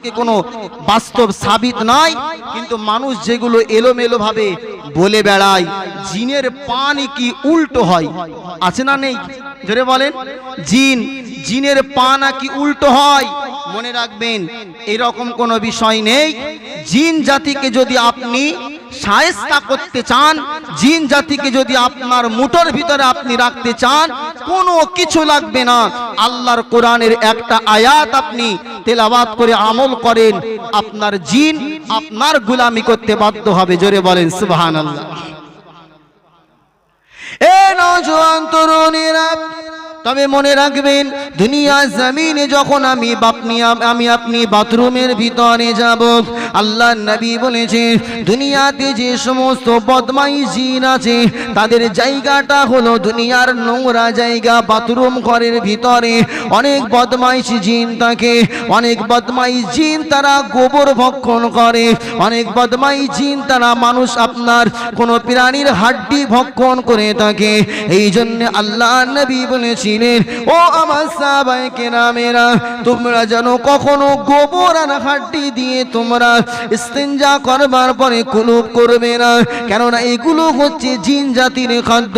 থেকে কোনো বাস্তব সাবিত নয় কিন্তু মানুষ যেগুলো এলোমেলো ভাবে বলে বেড়ায়, জিনের পানি কি উল্টো হয়? আছে না নেই? জোরে বলেন। জিন, জিনের পা নাকি উল্টো হয়? মনে রাখবেন, এরকম কোনো বিষয় নেই। জিন জাতিকে যদি আপনি সায়স্তা করতে চান, জিন জাতিকে যদি আপনার মুঠোর ভিতরে আপনি রাখতে চান, কোনো কিছু লাগবে না। আল্লাহর কোরআনের একটা আয়াত আপনি তেলাওয়াত করে আমল করেন, আপনার জিন আপনার গুলামি করতে বাধ্য হবে। জোরে বলেন, সুবহানাল্লাহ। এ নজওয়ান তরুণীরা তবে মনে রাখবেন দুনিয়া জমিনে যখন আমি বাপনি আমি আপনি বাথরুমের ভিতরে যাব আল্লাহ নবী বলেছে, দুনিয়াতে যে সমস্ত বদমাই জিন আছে, তাদের জায়গাটা হলো দুনিয়ার নোংরা জায়গা, বাথরুম ঘরের ভিতরে। অনেক বদমাইশ জিন থাকে, অনেক বদমাই জিন তারা গোবর ভক্ষণ করে, অনেক বদমাই জিন তারা মানুষ আপনার কোনো প্রাণীর হাড্ডি ভক্ষণ করে থাকে। এই জন্য আল্লাহ নবী বলেছিলেন ও আমার সাহাবায়ে কেরামেরা, তোমরা যেন কখনো গোবর আর হাড্ডি দিয়ে তোমরা ইস্তেঞ্জা করবার পরে কুলুপ করবে না। কেননা এগুলো হচ্ছে জিন জাতির খাদ্য।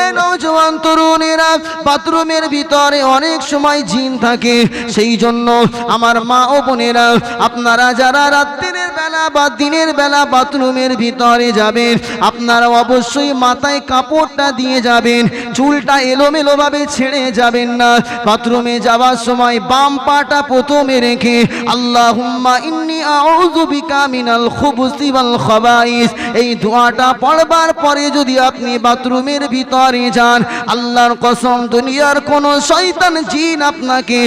এ নজওয়ান তরুণেরা, বাথরুমের ভিতরে অনেক সময় জিন থাকে। সেই জন্য আমার মা ও বোনেরা, আপনারা যারা রাত্রির বেলা বা দিনের বেলা বাথরুমের ভিতরে যাবেন, আপনারা অবশ্যই মাথায় কাপড়টা দিয়ে যাবেন। চুলটা এলোমেলো ভাবে ছেড়ে যাবেন না। বাথরুমে যাওয়ার সময় বাম পাটা প্রথমে রেখে, আল্লাহুম্মা ইন্নি আউযু বিকা মিনাল খাবাইস। এই দোয়াটা পড়বার পরে যদি আপনি বাথরুমের ভিতরে যান, আল্লাহর কসম, দুনিয়ার কোন শয়তান জিন আপনাকে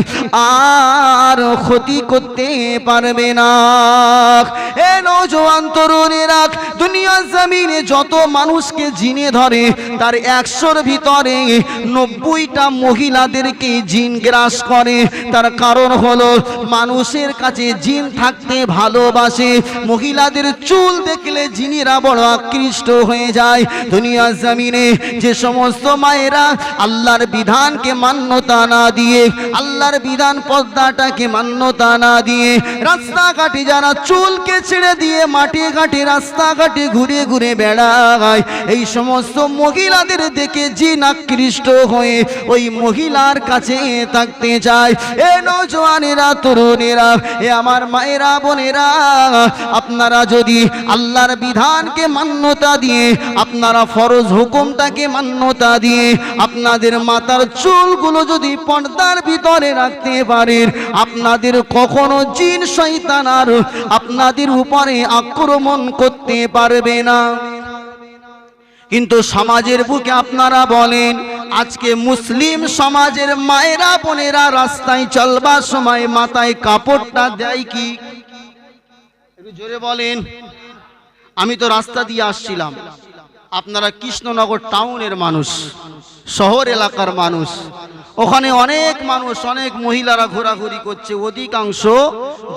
আর ক্ষতি করতে পারবে না। এ নওজোয়ান তরুণেরা দুনিয়ার জমিনে যত মানুষকে জিনে ধরে, তার একশোর ভিতরে নব্বইটা মহিলাদেরকে জিন গ্রাস করে। তার কারণ হলো, মানুষের কাছে জিন থাকতে ভালোবাসে। মহিলাদের চুল দেখলে জিনেরা বড় আকৃষ্ট হয়ে যায়। দুনিয়ার জমিনে যে সমস্ত মায়েরা আল্লাহর বিধানকে মান্যতা না দিয়ে, আল্লাহর বিধান পদ্মাটাকে মান্যতা না দিয়ে, রাস্তাঘাটে যারা চুলকে ছেড়ে দিয়ে মাঠে ঘাটে, রাস্তাঘাটে ঘুরে ঘুরে বেড়ায়। এই সমস্ত মহিলাদের দেখে জিন আকৃষ্ট হয়ে ওই মহিলার কাছে থাকতে চায় এ নজওয়ানেরা তরুণেরা, এ আমার মায়েরা, বোনেরা, আপনারা যদি আল্লাহর বিধানকে মান্যতা দিয়ে, আপনারা ফরজ হুকুমটাকে মান্যতা দিয়ে, আপনাদের মাথার চুলগুলো যদি পর্দার ভিতরে রাখতে পারেন, আপনাদের কখনো জিন শয়তান আর আপনাদের উপরে আক্রমণ করতে পারবে না। কিন্তু সমাজের বুকে আপনারা বলেন আজকে মুসলিম সমাজের মায়েরা, বোনেরা, রাস্তায় চলবার সময় মাথায় কাপড়টা দেয় কি? জোরে বলেন। আমি তো রাস্তা দিয়ে আসছিলাম। আপনারা কৃষ্ণনগর টাউনের মানুষ, শহর এলাকার মানুষ। ওখানে অনেক মানুষ, অনেক মহিলারা ঘোরাঘুরি করছে। অধিকাংশ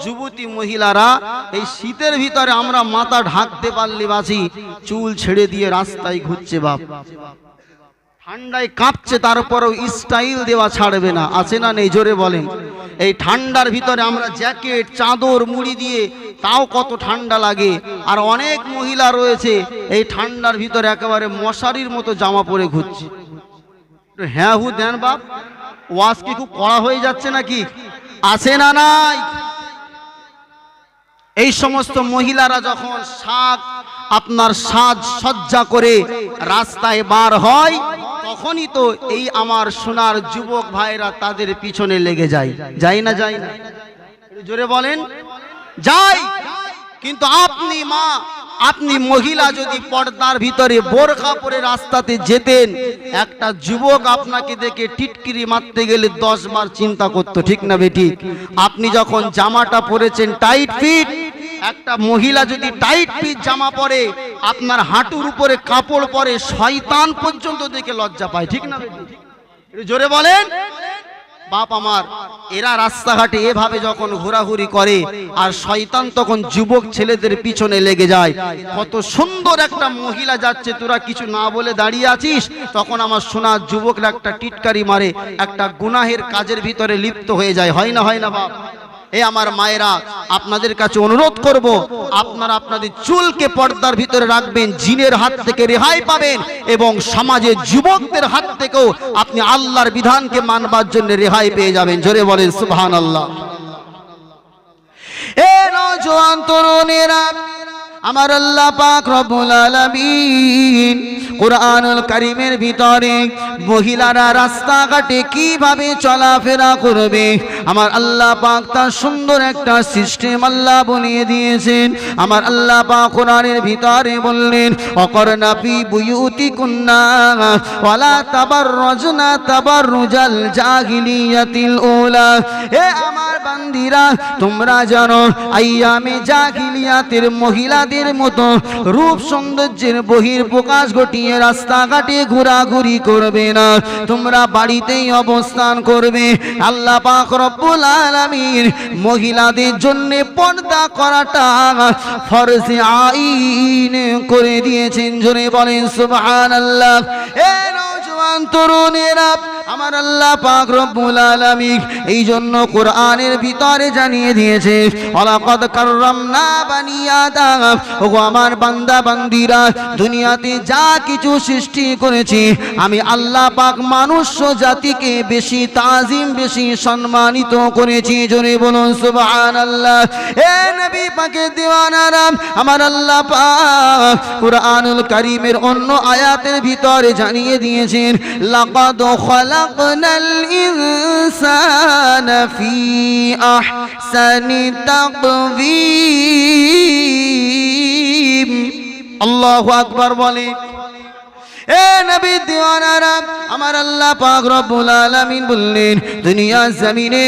যুবতী মহিলারা এই শীতের ভিতরে আমরা মাথা ঢাকতে পারলে বাসি চুল ছেড়ে দিয়ে রাস্তায় ঘুরছে বাপ। ঠান্ডায় কাঁপছে তারপরেও স্টাইল দেওয়া ছাড়বে না। আছে না নেই? জোরে বলেন। এই ঠান্ডার ভিতরে আমরা জ্যাকেট চাদর, মুড়ি দিয়ে তাও কত ঠান্ডা লাগে। আর অনেক মহিলা রয়েছে, এই ঠান্ডার ভিতরে একেবারে মশারির মতো জামা পরে ঘুরছে। হ্যাঁ হু দেন বাপ। ওয়াজ কি খুব কড়া হয়ে যাচ্ছে নাকি? আছে না নাই? এই সমস্ত মহিলারা যখন শাক আপনার সাজ সজ্জা করে রাস্তায় বার হয় তখনই তো এই আমার সোনার যুবক ভাইরা তাদের পিছনে লেগে যায়। যাই না যাই না? জোরে বলেন। যাই কিন্তু আপনি মা, আপনি মহিলা যদি পর্দার ভিতরে বোরখা পরে রাস্তাতে যেতেন, একটা যুবক আপনাকে দেখে টিটকিরি মারতে গেলে দশ বার চিন্তা করতো, ঠিক না বেটি আপনি যখন জামাটা পরেছেন টাইট ফিট একটা মহিলা যদি টাইট পিস জামা পরে, আপনার হাঁটুর উপরে কাপড় পরে শয়তান পর্যন্ত দেখে লজ্জা পায়, ঠিক না জোরে বলেন। বাপ আমার, এরা রাস্তাঘাটে এভাবে যখন ঘোরাঘুরি করে আর শয়তান তখন যুবক ছেলেদের পিছনে লেগে যায়। কত সুন্দর একটা মহিলা যাচ্ছে, তোরা কিছু না বলে দাঁড়িয়ে আছিস? তখন আমার সোনার যুবকরা একটা টিটকারি মারে, একটা গুনাহের কাজের ভিতরে লিপ্ত হয়ে যায়, হয় না হয় না বাপ? এই আমার মায়েরা, আপনাদের কাছে অনুরোধ করব, আপনারা আপনাদের চুলকে পর্দার ভিতরে রাখবেন, জিনের হাত থেকে রেহাই পাবেন এবং সমাজের যুবকদের হাত থেকেও আপনি আল্লাহর বিধানকে মানবার জন্য রেহাই পেয়ে যাবেন। জোরে বলেন সুবহান আল্লাহ এ নজওয়ান তরুণেরা আমার আল্লাহ পাক রব্বুল আলামিন কোরআনুল কারীমের ভিতরে মহিলারা রাস্তাঘাটে কীভাবে চলাফেরা করবে? আমার আল্লাহ পাক তার সুন্দর একটা সিস্টেম আল্লাহ বলিয়ে দিয়েছেন। আমার আল্লাহ পাক কোরআনের ভিতরে বললেন, অকরনা ফি বুয়ুতিকুন্না ওয়ালা তাবাররুজনা তাবাররুজাল জাহিলিয়াতিল উলা। এ আমার বান্দিরা, তোমরা জানো, আইয়ামে জাহিলিয়াতের মহিলাদের মতো রূপ সৌন্দর্যের বহির প্রকাশ ঘটিয়ে রাস্তাঘাটে ঘোরাঘুরি করবে না। তোমরা বাড়িতেই অবস্থান করবে। আল্লাহ পাক রব্বুল আলামিন মহিলাদের জন্য পর্দা করাটা ফরজে আইন করে দিয়েছেন। জোরে বলেন, সুবহানাল্লাহ। এ নওজোয়ান তরুণেরা, আমার আল্লাহ পাক রব্বুল আলামিন এই জন্য কোরআনের ভিতরে জানিয়ে দিয়েছে, ওয়ালাকাদ কাররামনা বানি আদম, ওগো আমার বান্দা বান্দিরা, দুনিয়াতে যা কিছু সৃষ্টি করেছি, আমি আল্লাহ পাক মানুষ জাতিকে বেশি তাজিম, বেশি সম্মানিত করেছি, জোরে বলুন সুবহানাল্লাহ। এ নবী পাকের দিওয়ানারা, আমার আল্লাহ পাক কুরআনুল কারীমের অন্য আয়াতের ভিতরে জানিয়ে দিয়েছেন لقد خلقنا الإنسان في أحسن تقويم. الله أكبر ولي. এ নবী দিওয়ানারা, আমার আল্লাহ পাক রব্বুল আলামিন বললেন দুনিয়া জমিনে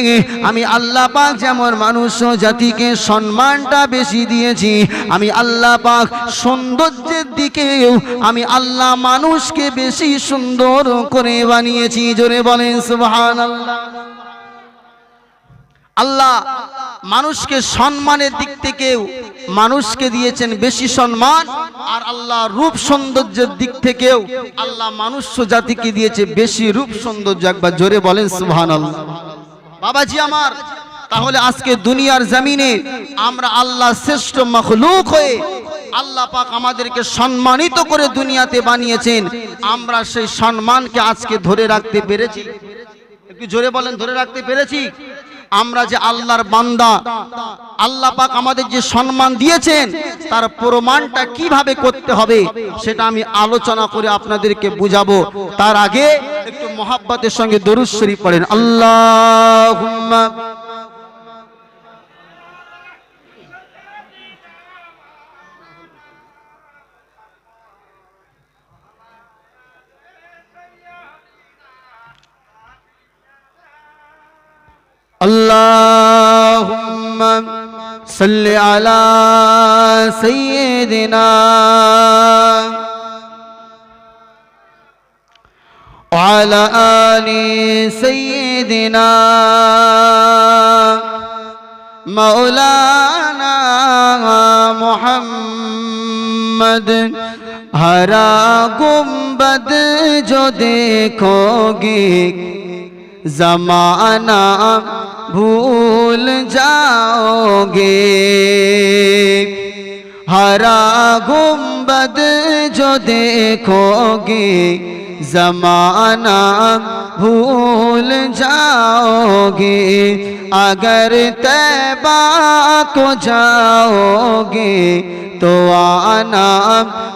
আমি আল্লাহ পাক যেমন মানুষ জাতিকে সম্মানটা বেশি দিয়েছি, আমি আল্লাহ পাক সৌন্দর্যের দিকেও আমি আল্লাহ মানুষকে বেশি সুন্দর করে বানিয়েছি, জোরে বলেন সুবহানাল্লাহ। আল্লাহ মানুষকে সম্মানের দিক থেকেও মানুষকে দিয়েছেন বেশি সম্মান, আর আল্লাহ রূপ সৌন্দর্যের দিক থেকেও আল্লাহ মানুষ জাতিকে দিয়েছে বেশি রূপ সৌন্দর্য। একবার জোরে বলেন সুবহান বাবাজি আমার, তাহলে আজকে দুনিয়ার জমিনে আমরা আল্লাহ শ্রেষ্ঠ মখলুক হয়ে আল্লাহ পাক আমাদেরকে সম্মানিত করে দুনিয়াতে বানিয়েছেন। আমরা সেই সম্মানকে আজকে ধরে রাখতে পেরেছি। একটু জোরে বলেন, ধরে রাখতে পেরেছি? আমরা যে আল্লাহর বান্দা, আল্লাহ পাক আমাদের যে সম্মান দিয়েছেন, তার প্রমাণটা কীভাবে করতে হবে, সেটা আমি আলোচনা করে আপনাদেরকে বুঝাবো। তার আগে একটু মহাব্বতের সঙ্গে দরুদ শরীফ পড়েন। আল্লাহ اللهم صل على سيدنا وعلى آل سيدنا مولانا محمد हरा गुम्बद जो देखोगे जमाना भूल जाओगे। हरा गुंबद जो देखोगे, जमाना भूल जाओगे। अगर तैबा को जाओगे तो आना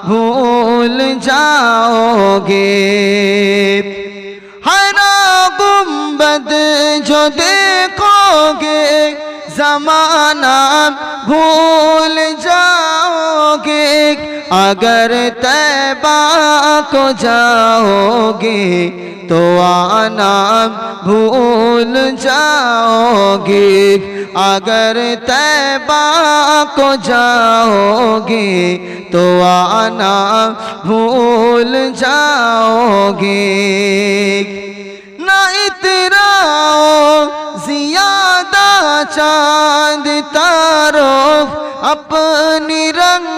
भूल जाओगे। गुंबद जो देखोगे जमाना भूल जाओगे। अगर तैबा को जाओगे तो आना भूल जाओगे। अगर तैबा को जाओगे तो आना भूल जाओगे। ना इतराओ जियादा चाँद तारो अपनी रंगत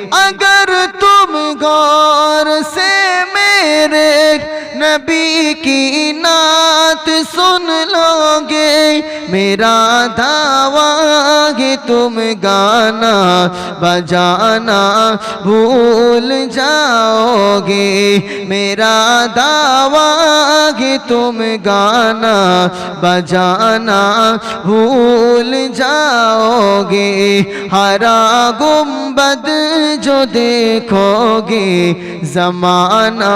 अगर तुम गौर से मेरे नबी की नात सुन लोगे, मेरा दावा है तुम गाना बजाना भूल जाओगे, मेरा दावा है तुम गाना बजाना भूल जाओगे। हरा गुंबद जो देखोगे, जमाना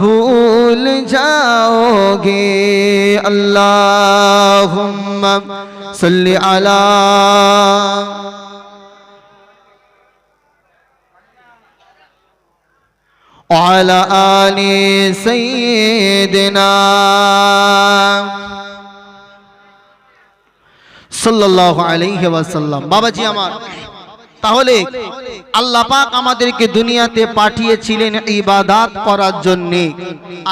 भूल بھول جاؤ گے۔ اللہم صلی علی۔ وعلى آل سيدنا صلى الله عليه وسلم۔ بابا جي امار তাহলে আল্লাহ পাক আমাদেরকে দুনিয়াতে পাঠিয়েছিলেন ইবাদাত করার জন্য।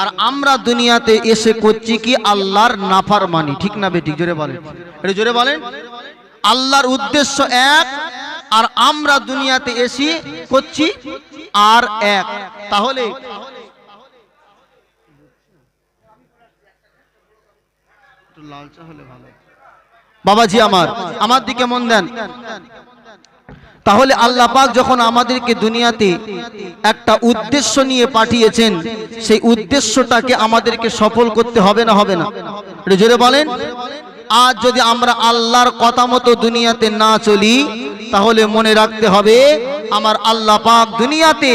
আর আমরা দুনিয়াতে এসে করছি কি? আল্লাহর নাফরমানি। ঠিক না বেঠিক জোরে বলেন। এটা জোরে বলেন। আল্লাহর উদ্দেশ্য এক, আর আমরা দুনিয়াতে এসে করছি আর এক। তাহলে বাবাজি আমার আমার দিকে মন দেন। তাহলে আল্লাহ পাক যখন আমাদেরকে দুনিয়াতে একটা উদ্দেশ্য নিয়ে পাঠিয়েছেন, সেই উদ্দেশ্যটাকে আমাদেরকে সফল করতে হবে না হবে না? জোরে বলেন। আজ যদি আমরা আল্লাহর কথা মতো দুনিয়াতে না চলি, তাহলে মনে রাখতে হবে, আমার আল্লাহ পাক দুনিয়াতে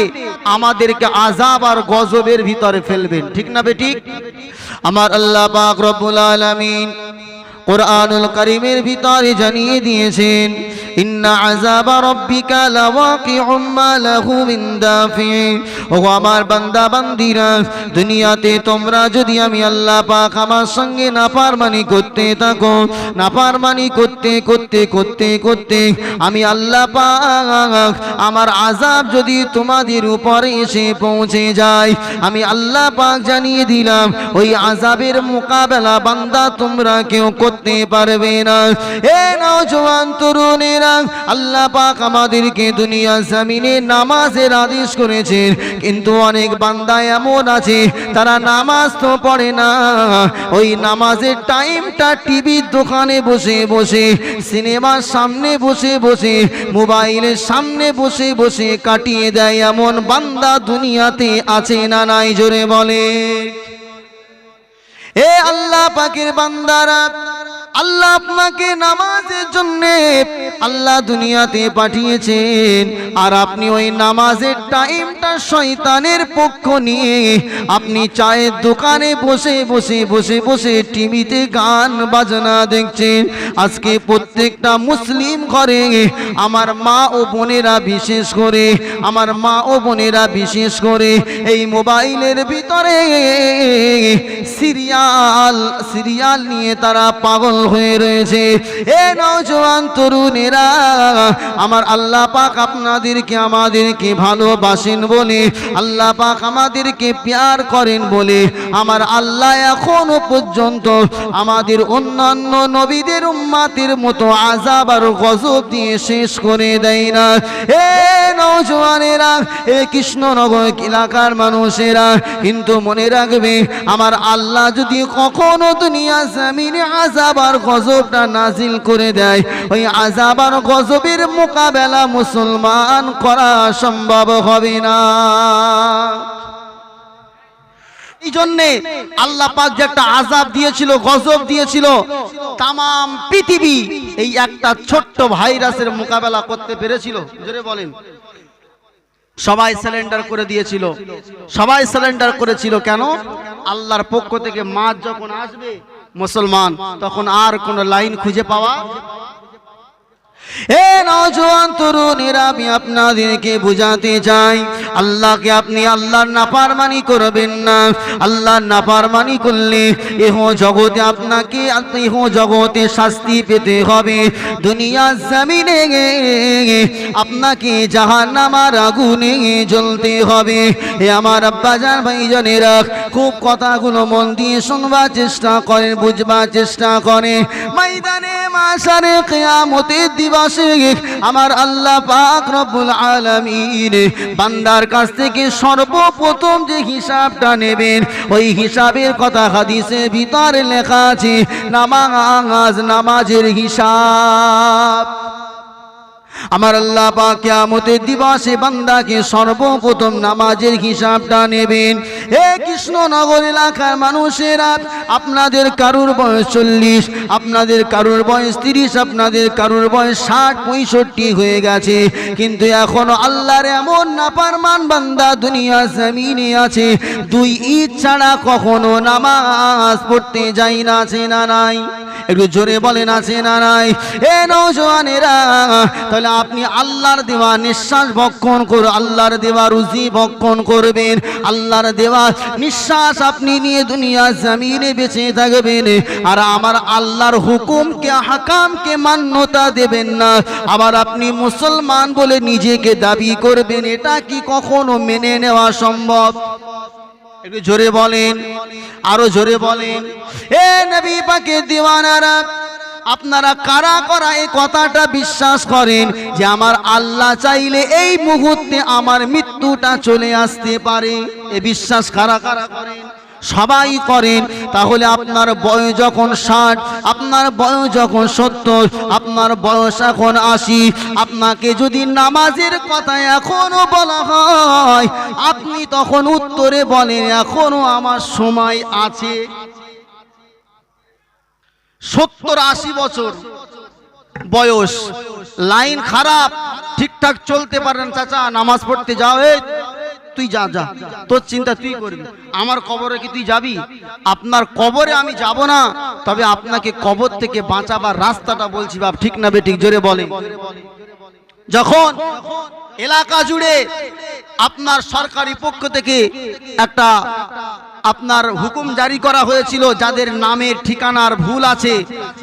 আমাদেরকে আজাব আর গজবের ভিতরে ফেলবেন। ঠিক না বেঠিক? আমার আল্লাহ পাক রব্বুল আলামিন কোরআনুল করিমের ভিতরে জানিয়ে দিয়েছেন ইন্না আযাবা রাব্বিকা লাওয়াকিউম মা লাহু মিন দাফি। ও আমার বান্দা, বান্দিরা, দুনিয়াতে তোমরা যদি আমি আল্লাহ পাক আমার সঙ্গে নাফরমানি করতে থাকো, নাফরমানি করতে করতে করতে করতে আমি আল্লাহ পাক আমার আযাব যদি তোমাদের উপরে এসে পৌঁছে যায়, আমি আল্লাহ পাক জানিয়ে দিলাম, ওই আযাবের মোকাবেলা বান্দা তোমরা কেউ করতে পারবে না। এ নওজোয়ান তরুণেরা আল্লাহ পাক আমাদেরকে দুনিয়া জমিনে নামাজের আদেশ করেছেন। কিন্তু অনেক বান্দা এমন আছে, তারা নামাজ তো পড়ে না। ওই নামাজের টাইমটা টিভির দোকানে বসে বসে, সিনেমার সামনে বসে বসে, মোবাইলের সামনে বসে বসে কাটিয়ে দেয়। এমন বান্দা দুনিয়াতে আছে না নাই, জোরে বলে। এ আল্লাহ পাকের বান্দারা আল্লাহ আপনাকে নামাজের জন্য আল্লাহ দুনিয়াতে পাঠিয়েছেন। আর আপনি ওই নামাজের টাইমটা শয়তানের পক্ষ নিয়ে আপনি চায়ের দোকানে বসে বসে বসে বসে টিভিতে গান বাজনা দেখছেন। আজকে প্রত্যেকটা মুসলিম ঘরে আমার মা ও বোনেরা বিশেষ করে, আমার মা ও বোনেরা বিশেষ করে এই মোবাইলের ভিতরে সিরিয়াল সিরিয়াল নিয়ে তারা পাগল হয়ে রয়েছে। এ নওজোয়ান তরুণেরা, আমার আল্লাহ পাক আপনাদেরকে, আমাদেরকে ভালোবাসেন বলে, আল্লাহ পাক আমাদেরকে প্যার করেন বলে, আমার আল্লাহ এখনও পর্যন্ত আমাদের অন্যান্য নবীদের উম্মাতের মতো আজাব আর গজব দিয়ে শেষ করে দেয় না। এ নওজোয়ানেরা এ কৃষ্ণনগর এলাকার মানুষেরা, কিন্তু মনে রাখবে, আমার আল্লাহ যদি কখনো দুনিয়া জামিনে আজাব আর গজবটা নাজিল করে দেয়। ওই আজাব আর গজবের মোকাবেলা মুসলমান করা সম্ভব হবে না। এই একটা ছোট্ট ভাইরাসের মোকাবেলা করতে পেরেছিল। সবাই সিলিন্ডার করে দিয়েছিল। সবাই সিলিন্ডার করেছিল কেন? আল্লাহর পক্ষ থেকে মাছ যখন আসবে মুসলমান তখন আর কোন লাইন খুঁজে পাওয়া আপনাকে শাস্তি পেতে আপনাকে জাহান্নামার আগুনে জ্বলতে হবে। এ আমার ভাইজানেরা খুব কথাগুলো মন দিয়ে শুনবার চেষ্টা করেন, বুঝবার চেষ্টা করে ময়দানে মাসারে কেয়ামতের আমার আল্লাহ পাক রব্বুল আলামিন বান্দার কাছ থেকে সর্বপ্রথম যে হিসাবটা নেবেন, ওই হিসাবের কথা হাদিসে ভিতরে লেখা আছে, নামাজ, নামাজের হিসাব। আমার আল্লাহ পাক কিয়ামতের দিবসে বান্দাকে সর্বপ্রথম নামাজের হিসাবটা নেবেন। হে কৃষ্ণনগর এলাকার মানুষেরা, আপনাদের কারুর বয়স চল্লিশ, আপনাদের কারুর বয়স তিরিশ, আপনাদের কারুর বয়স ষাট, পঁয়ষট্টি হয়ে গেছে। কিন্তু এখনও আল্লাহর এমন নাপারমান বান্দা দুনিয়া জমিনে আছে, দুই ঈদ ছাড়া কখনো নামাজ পড়তে যাই না আছে না নাই। একটু জোরে বলেন, আছে না নাই? এ নৌজওয়ানেরা তাহলে আপনি আল্লাহর দেওয়া নিঃশ্বাস ভক্ষণ করুন আল্লাহর দেওয়া রুজি ভক্ষণ করবেন, আল্লাহর দেওয়া নিঃশ্বাস আপনি নিয়ে দুনিয়া জমিনে বেঁচে থাকবেন, আর আমার আল্লাহর হুকুমকে, হাকামকে মান্যতা দেবেন না। আবার আপনি মুসলমান বলে নিজেকে দাবি করবেন, এটা কি কখনো মেনে নেওয়া সম্ভব? একটু জোরে বলেন, আরও জোরে বলেন। এ নবী পাকে দিওয়ানারা, আপনারা কারা করা এই কথাটা বিশ্বাস করেন যে আমার আল্লাহ চাইলে এই মুহূর্তে আমার মৃত্যুটা চলে আসতে পারে? এ বিশ্বাস কারা কারা করেন? সবাই করেন, তাহলে আপনার বয়স যখন ষাট, আপনার বয়স যখন সত্তর, আপনার বয়স এখন আশি, আপনাকে যদি নামাজের কথা এখনও বলা হয়, আপনি তখন উত্তরে বলেন, এখনও আমার সময় আছে। সত্তর আশি বছর বয়স, লাইন খারাপ, ঠিকঠাক চলতে পারেন চাচা, নামাজ পড়তে যাও তুই যা যা। তোর চিন্তা তুই করবি। আমার কবরে কি তুই যাবি? আপনার কবরে আমি যাব না। তবে আপনাকে কবর থেকে বাঁচাবার রাস্তাটা বলছি বাপ। ঠিক না বেঠিক জোরে বলে। যখন এলাকা জুড়ে আপনার সরকারি পক্ষ থেকে একটা আপনার হুকুম জারি করা হয়েছিল, যাদের নামের ঠিকানার ভুল আছে,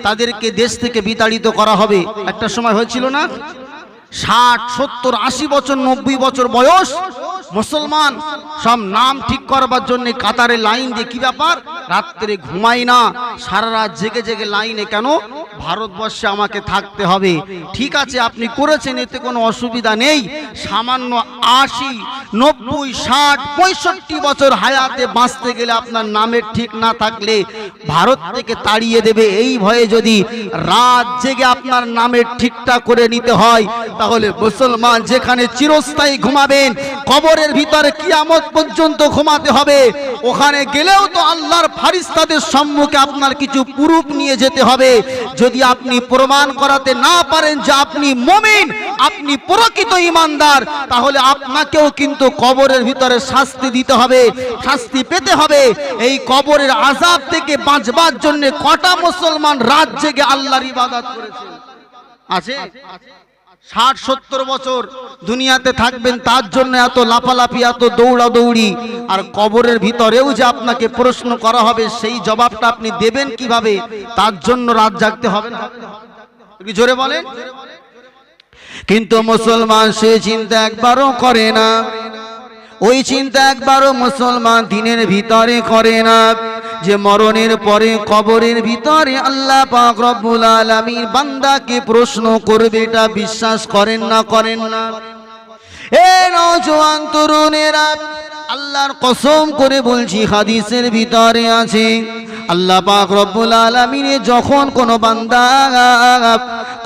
তাদেরকে দেশ থেকে বিতাড়িত করা হবে। একটা সময় হয়েছিল না? ষাট, সত্তর, আশি বছর, নব্বই বছর বয়স মুসলমান, সব নাম ঠিক করবার জন্য কাতারে লাইন দিয়ে কি ব্যাপার? রাত্রে ঘুমাই না, সারা রাত জেগে জেগে লাইনে কেন ভারতবর্ষে আমাকে থাকতে হবে। ঠিক আছে, আপনি করেছেন, এতে কোনো অসুবিধা নেই। সামান্য আশি, নব্বই, ষাট, পঁয়ষট্টি বছর হায়াতে বাঁচতে গেলে আপনার নামের ঠিক না থাকলে ভারত থেকে তাড়িয়ে দেবে। এই ভয়ে যদি রাত জেগে আপনার নামের ঠিকঠাক করে নিতে হয়, তাহলে মুসলমান যেখানে চিরস্থায়ী ঘুমাবেন, কবরের ভিতরে কিয়ামত পর্যন্ত ঘুমাতে হবে। ওখানে গেলেও তো আল্লাহর ফারিস্তাদের সম্মুখে আপনার কিছু পুরুপ নিয়ে যেতে হবে। যদি আপনি প্রমাণ করাতে না পারেন যে আপনি মমিন, আপনি প্রকৃত ইমানদার, তাহলে আপনাকেও কিন্তু কবরের ভিতরে শাস্তি দিতে হবে, শাস্তি পেতে হবে। এই কবরের আজাব থেকে বাঁচবার জন্য কটা মুসলমান রাত জেগে আল্লাহর ইবাদত করেছে? আছে? ষাট, সত্তর বছর দুনিয়াতে থাকবেন, তার জন্য এত লাফালাফি, এত দৌড়াদৌড়ি, আর কবরের ভিতরেও যে আপনাকে প্রশ্ন করা হবে, সেই জবাবটা আপনি দেবেন কীভাবে? তার জন্য রাত জাগতে হবে জোরে বলেন। কিন্তু মুসলমান সে চিন্তা একবারও করে না। ওই চিন্তা একবারও মুসলমান দিনের ভিতরে করে না। যে মরণের পরে কবরের ভিতরে আল্লাহ পাক রব্বুল আলামিন বান্দাকে প্রশ্ন করবে, এটা বিশ্বাস করেন না করেন না? এ নওজোয়ান তরুণেরা, আল্লাহর কসম করে বলছি, হাদিসের ভিতরে আছে, আল্লাহ পাক রব্বুল আলামিনে যখন কোনো বান্দা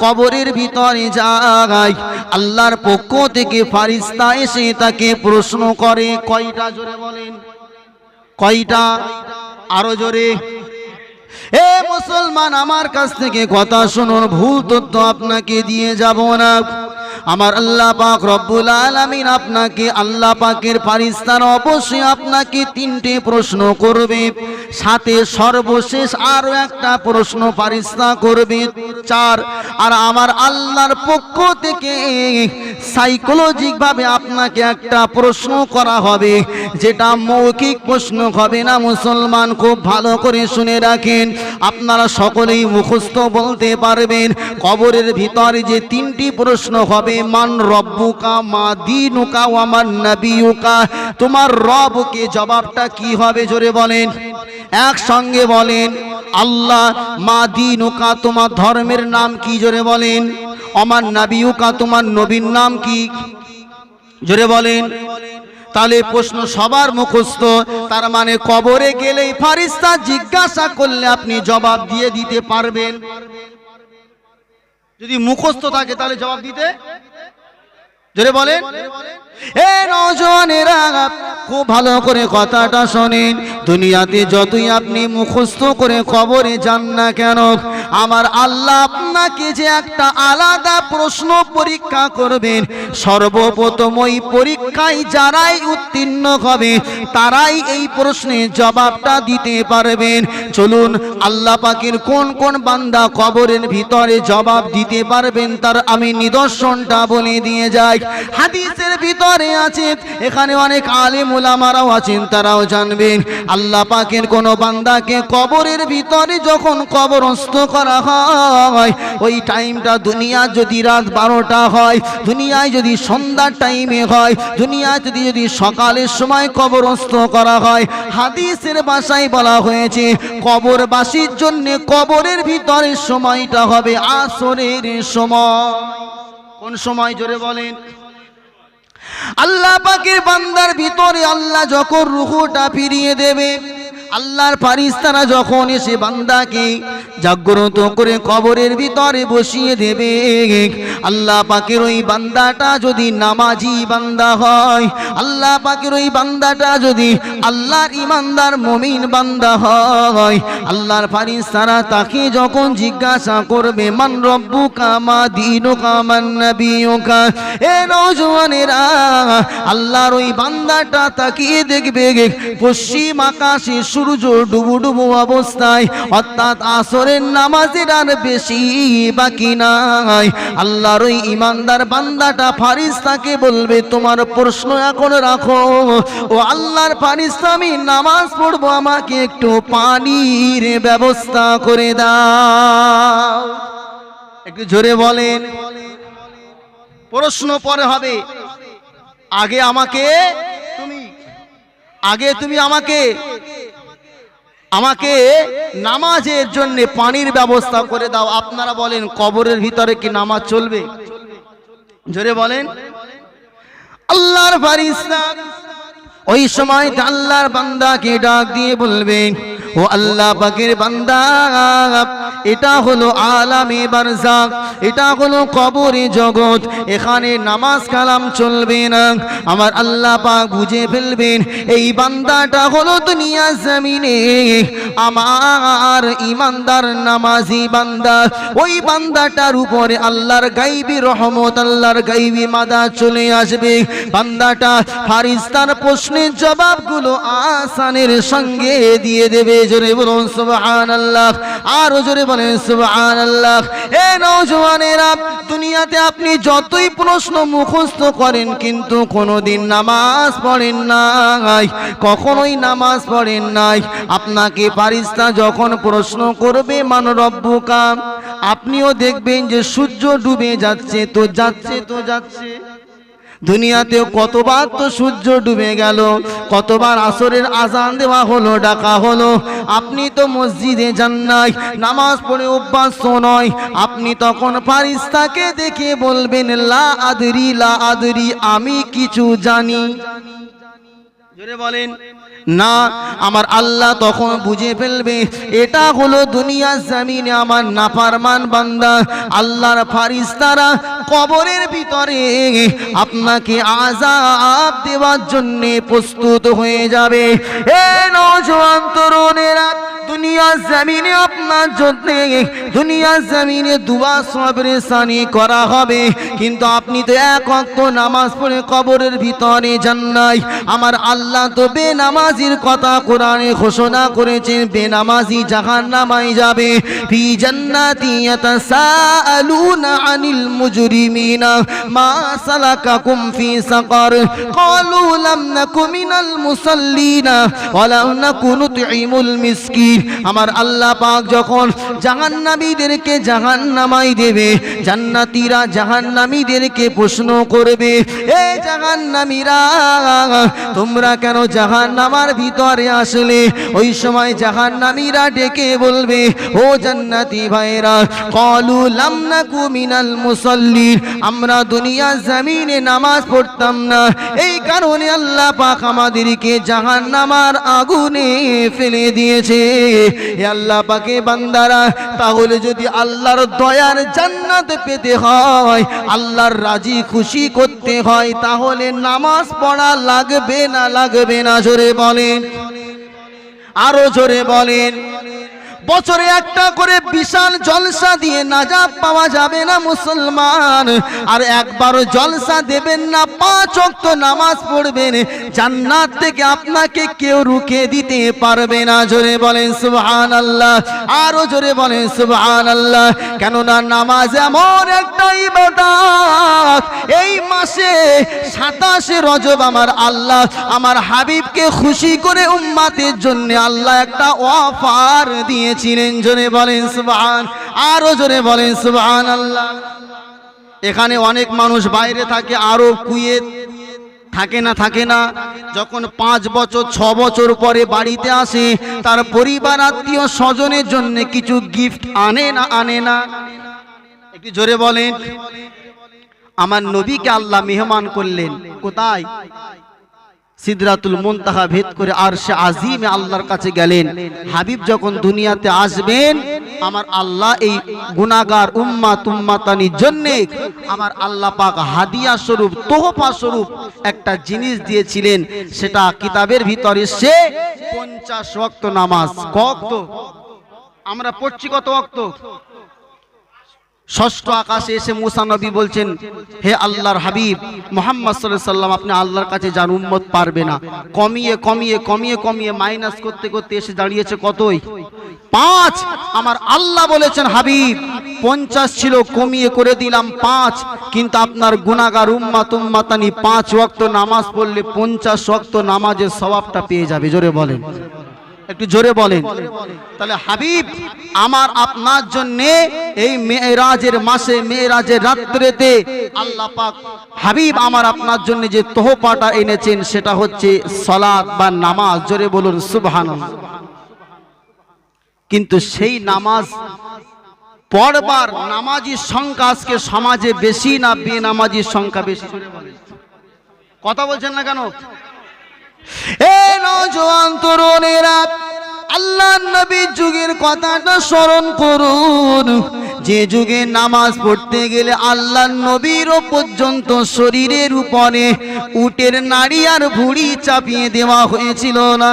কবরের ভিতরে যায়, আল্লাহর পক্ষ থেকে ফারিস্তা এসে তাকে প্রশ্ন করে, কয়টা জোরে বলেন? কয়টা? আরও জোরে। এ মুসলমান, আমার কাছ থেকে কথা শুনুন, ভুল তথ্য আপনাকে দিয়ে যাব না। আমার আল্লাহ পাক রব্বুল আলামিন আপনাকে আল্লাহ পাকের ফারিস্তার অবশ্যই আপনাকে তিনটে প্রশ্ন করবে, সাথে সর্বশেষ আরও একটা প্রশ্ন ফারিস্তা করবে, চার, আর আমার আল্লাহর পক্ষ থেকে সাইকোলজিক ভাবে আপনাকে একটা প্রশ্ন করা হবে, যেটা মৌখিক প্রশ্ন হবে না, মুসলমান খুব ভালো করে শুনে রাখেন, আপনারা সকলেই মুখস্থ বলতে পারবেন, কবরের ভিতরে যে তিনটি প্রশ্ন হবে মান রব্বুকা, মা দিনুকা ওয়ামান নাবিউকা তোমার রবকে জবাবটা কি হবে জোরে বলেন। একসঙ্গে বলেন, আল্লাহ, মা দিনুকা, তোমার ধর্মের নাম কি জোরে বলেন? অমান নাবিউকা তোমার নবীর নাম কি? জোরে বলেন। তাহলে প্রশ্ন সবার মুখস্থ, তার মানে কবরে গেলেই ফারিস্তা জিজ্ঞাসা করলে আপনি জবাব দিয়ে দিতে পারবেন। যদি মুখস্থ থাকে তাহলে জবাব দিতে জোরে বলেন। এ নজনেরা খুব ভালো করে কথাটা শোনেন। দুনিয়াতে যতই আপনি মুখস্থ করে খবরে যান না কেন, আমার আল্লাহ আপনাকে যে একটা আলাদা প্রশ্ন পরীক্ষা করবেন, সর্বপ্রথম ওই পরীক্ষায় যারাই উত্তীর্ণ হবে, তারাই এই প্রশ্নের জবাবটা দিতে পারবেন। চলুন, আল্লাহ পাকের কোন কোন বান্দা কবরের ভিতরে জবাব দিতে পারবেন, তার আমি নিদর্শনটা বলে দিয়ে যাই। হাদিসের ভিতরে আছে। এখানে অনেক আলিম উলামারাও আছেন, তারাও জানবেন আল্লাহ পাকের কোন বান্দাকে কবরের ভিতরে যখন কবরস্থ করা হয়, ওই টাইমটা দুনিয়া যদি রাত বারোটা হয়, দুনিয়ায় যদি সন্ধ্যার টাইমে হয় দুনিয়া যদি যদি সকালের সময় কবরস্থ করা হয়, হাদিসের বাসায় বলা হয়েছে, কবরবাসীর জন্য কবরের ভিতরে সময়টা হবে আসরের সময়। কোন সময় জোরে বলেন? আল্লাহ পাকের বান্দার ভিতরে আল্লাহ যখন রুহুটা ফিরিয়ে দেবে আল্লাহর ফারিস্তারা যখন এসে বান্দাকে জাগ্রত করে কবরের ভিতরে বসিয়ে দেবে, আল্লাহ পাকের ওই বান্দাটা যদি নামাজি বান্দা হয়, আল্লাহ পাকের ওই বান্দাটা যদি আল্লাহর ইমানদার মমিন বান্দা হয়, আল্লাহর ফারিস্তারা তাকে যখন জিজ্ঞাসা করবে, মান রব্বু কামা দিনু এ আল্লাহর ওই বান্দাটা তাকিয়ে দেখবে, পশ্চিম আকাশে ডুবু অবস্থায়, অর্থাৎ আসরের নামাজের নাই। ওই বান্দাটা ফারিস্তাকে বলবে, তোমার প্রশ্ন এখন রাখো। ও আল্লাহর ফারিস্তা আমি নামাজ পড়ব, আমাকে একটু পানির ব্যবস্থা করে দাও। একটু জোরে বলেন। প্রশ্ন পরে হবে, আগে আমাকে, তুমি, আগে তুমি আমাকে আমাকে নামাজের জন্য পানির ব্যবস্থা করে দাও। আপনারা বলেন, কবরের ভিতরে কি নামাজ চলবে? জোরে বলেন। আল্লাহর ফারিস্তা ওই সময় আল্লাহর বান্দাকে ডাক দিয়ে বলবে ও আল্লাহ পাকের বান্দা, এটা হলো আলামে বারজাক, এটা হলো কবরে জগৎ, এখানে নামাজ কালাম চলবে না। আমার আল্লাহ পাক বুঝে ফেলবেন, এই বান্দাটা হলো দুনিয়া জমিনে। আমার ইমানদার নামাজি বান্দা, ওই বান্দাটার উপরে আল্লাহর গাইবি রহমত, আল্লাহর গাইবি মাদা চলে আসবে। বান্দাটা ফারিস্তার প্রশ্নের জবাবগুলো আসানের সঙ্গে দিয়ে দেবে। জোরে বলুন, সুবহানাল্লাহ। আরও জোরে বলেন, সুবহানাল্লাহ। এ নওজওয়ানেরা দুনিয়াতে আপনি যতই প্রশ্ন মুখস্থ করেন, কিন্তু কোনোদিন নামাজ পড়েন নাই, কখনোই নামাজ পড়েন নাই। আপনাকে পারিস্তা যখন প্রশ্ন করবে, মান রব্বুকা, আপনিও দেখবেন যে সূর্য ডুবে যাচ্ছে, তো যাচ্ছে তো যাচ্ছে। দুনিয়াতেও কতবার তো সূর্য ডুবে গেল, কতবার আসরের আজান দেওয়া হলো, ডাকা হলো। আপনি তো মসজিদে যান নাই, নামাজ পড়ে অভ্যাস নয়। আপনি তখন ফারিস্তাকে দেখে বলবেন, লা আদরি লা আদরি, আমি কিছু জানি। জোরে বলেন। না, আমার আল্লাহ তখন বুঝে ফেলবে, এটা হলো দুনিয়া জামিনে আমার নাফারমান বান্দা, আল্লাহর ফারিস্তারা কবরের ভিতরে আপনাকে আজাব দেওয়ার জন্য প্রস্তুত হয়ে যাবে। এ নজওয়ান তরুণেরা দুনিয়া জমিনে আপনার জন্য দুনিয়া জমিনে দুয়া সবরে সানি করা হবে। কিন্তু আপনি তো এক অক্ত নামাজ পড়ে কবরের ভিতরে যান নাই। আমার আল্লাহ তো বেনামাজির কথা কোরআনে ঘোষণা করেছেন, বেনামাজি জাহান নামাই যাবে। ফি জান্নাতি ইয়াতাসাআলুনা আনিল মুজরিমিনা, মা সালাকাকুম ফি সাকার। ক্বালু লাম নাকু মিনাল মুসাল্লিনা নাকু নুতঈমুল মিসকিন। আমার আল্লাহ পাক যখন জাহান্নামীদেরকে জাহান্নামাই দেবে, জান্নাতীরা জাহান্নামীদেরকে প্রশ্ন করবে, এ জাহান্নামীরা, তোমরা কেন জাহান্নামার ভিতরে আসলে ওই সময় জাহান্নামীরা ডেকে বলবে, ও জান্নাতি ভাইরা, কলু লাম নাকু মিনাল মুসাল্লিন, আমরা দুনিয়া জমিনে নামাজ পড়তাম না। এই কারণে আল্লাহ পাক আমাদেরকে জাহান্নামার আগুনে ফেলে দিয়েছে। আল্লাহ পাকে বান্দারা, তাহলে যদি আল্লাহর দয়ার জান্নাত পেতে হয়, আল্লাহর রাজি খুশি করতে হয়, তাহলে নামাজ পড়া লাগবে না লাগবে না, জোরে বলেন আরও জোরে বলেন। বছরে একটা করে বিশাল জলসা দিয়ে নাজাব পাওয়া যাবে না মুসলমান। আর একবার জলসা দেবেন না, পাঁচ অক্ত নামাজ পড়বেন। জান্নাত থেকে আপনাকে কেউ রুখে দিতে পারবে না। জোরে বলেন সুবহান আল্লাহ আরও জোরে বলেন সুবহান আল্লাহ কেননা নামাজ এমন একটা ইবাদত। এই মাসে সাতাশে রজব আমার আল্লাহ, আমার হাবিবকে খুশি করে উম্মাতের জন্য আল্লাহ একটা অফার দিয়েছিলেন জোরে বলেন সুবহান, আরও জোরে বলেন সুবহান আল্লাহ এখানে অনেক মানুষ বাইরে থাকে, আরও কুয়েত থাকে না থাকে না। যখন পাঁচ বছর, ছ বছর পরে বাড়িতে আসে, তার পরিবার, আত্মীয় স্বজনের জন্য কিছু গিফট আনে না আনে না। একটু জোরে বলেন। আমার নবীকে আল্লাহ মেহমান করলেন। কোথায়? সিদরাতুল মুনতাহা ভেদ করে আর সে আজিমে আল্লাহর কাছে গেলেন। হাবিব যখন দুনিয়াতে আসবেন, আমার আল্লাহ এই গুনাগার উম্মা তুম্মাতানির জন্য আমার আল্লাহ পাক হাদিয়া স্বরূপ, তোহফা স্বরূপ একটা জিনিস দিয়েছিলেন। সেটা কিতাবের ভিতরে সে পঞ্চাশ ওয়াক্ত নামাজ। কত? আমরা পড়ছি কত ওয়াক্ত? ষষ্ঠ আকাশে এসে মুসা নবী বলছেন, হে আল্লাহর হাবিব, মোহাম্মদ সাল্লাহ সাল্লাম আপনি আল্লাহর কাছে যান, উম্মত পারবে না। কমিয়ে কমিয়ে কমিয়ে কমিয়ে মাইনাস করতে করতে এসে দাঁড়িয়েছে কতই? পাঁচ! আমার আল্লাহ বলেছেন, হাবিব, পঞ্চাশ ছিল, কমিয়ে করে দিলাম পাঁচ, কিন্তু আপনার গুনাগার উম্মাত উম্মাতানি পাঁচ ওয়াক্ত নামাজ পড়লে পঞ্চাশ ওয়াক্ত নামাজের স্বভাবটা পেয়ে যাবে। জোরে বলেন। একটু জোরে বলেন। তাহলে হাবিব, আমার আপনার জন্য এই মেয়েরাজের মাসে, মেয়েরাজের রাত্রেতে আল্লাহ পাক হাবিব আমার আপনার জন্য যে তোহপাটা এনেছেন, সেটা হচ্ছে সলাদ বা নামাজ। জোরে বলুন সুবহান কিন্তু সেই নামাজ পড়বার নামাজির সংখ্যা আজকে সমাজে বেশি না বেনামাজির সংখ্যা বেশি? কথা বলছেন না কেন? এ নজওয়ান তরুণেরা আল্লাহ নবীর যুগের কথাটা স্মরণ করুন। যে যুগে নামাজ পড়তে গেলে আল্লাহ নবীরও পর্যন্ত শরীরের উপরে উটের নাড়ি আর ভুড়ি চাপিয়ে দেওয়া হয়েছিল না।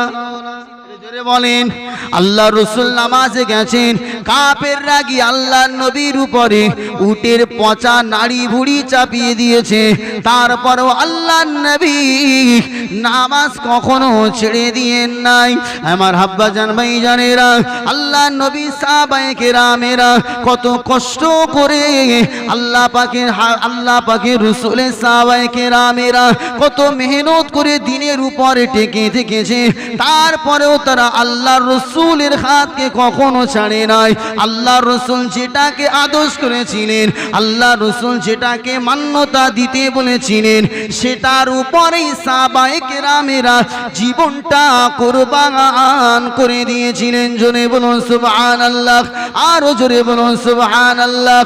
জোরে বলেন, আল্লাহ রসুল নামাজে গেছেন কাপের রাগি আল্লাহ নবীর উপরে উটের পচা নাড়ি ভুড়ি চাপিয়ে দিয়েছে। তারপরও আল্লাহ নবী নামাজ কখনো ছেড়ে দিয়ে নাই। আমার হাব্বা জান ভাই জানেরা আল্লাহ নবী সাহাবায়ে রামেরা কত কষ্ট করে আল্লাহ পাকের হা- আল্লাহ পাকের রসুলের সাহাবায়ে রামেরা কত মেহনত করে দিনের উপরে টেকে থেকেছে। তারপরেও তারা আল্লাহ রসুলের হাতকে কখনো ছাড়ে নাই। আল্লাহ রসুল যেটাকে আদর্শ করেছিলেন, আল্লাহ রসুল যেটাকে মান্যতা দিতে বলেছিলেন, সেটার উপরেই সাবাই কেরামেরা জীবনটা কোরবান করে দিয়েছিলেন। জোরে বলুন সুবহান আল্লাহ আরও জোরে বলুন সুবহান আল্লাহ